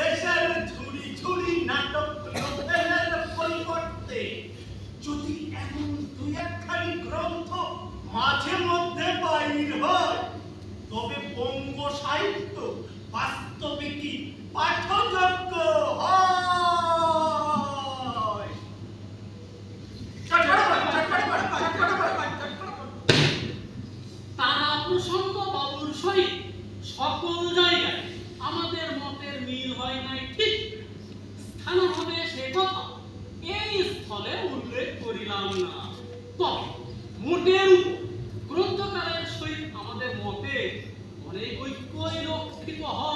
দেশের ঝুড়ি ঝুড়ি নাটক গ্রন্থের পরিবর্তে, যদি এমন দুই একখানি গ্রন্থ মাঝে মধ্যে বাইর হয়, তবে বঙ্গ সাহিত্য বাস্তবিকই পাঠযোগ্য সকল জায়গায় কথা। এই স্থলে উল্লেখ করিলাম না। তবে মোটের গ্রন্থকারের সহিত আমাদের মতে অনেক ঐক্যই রক্ষিত হয়।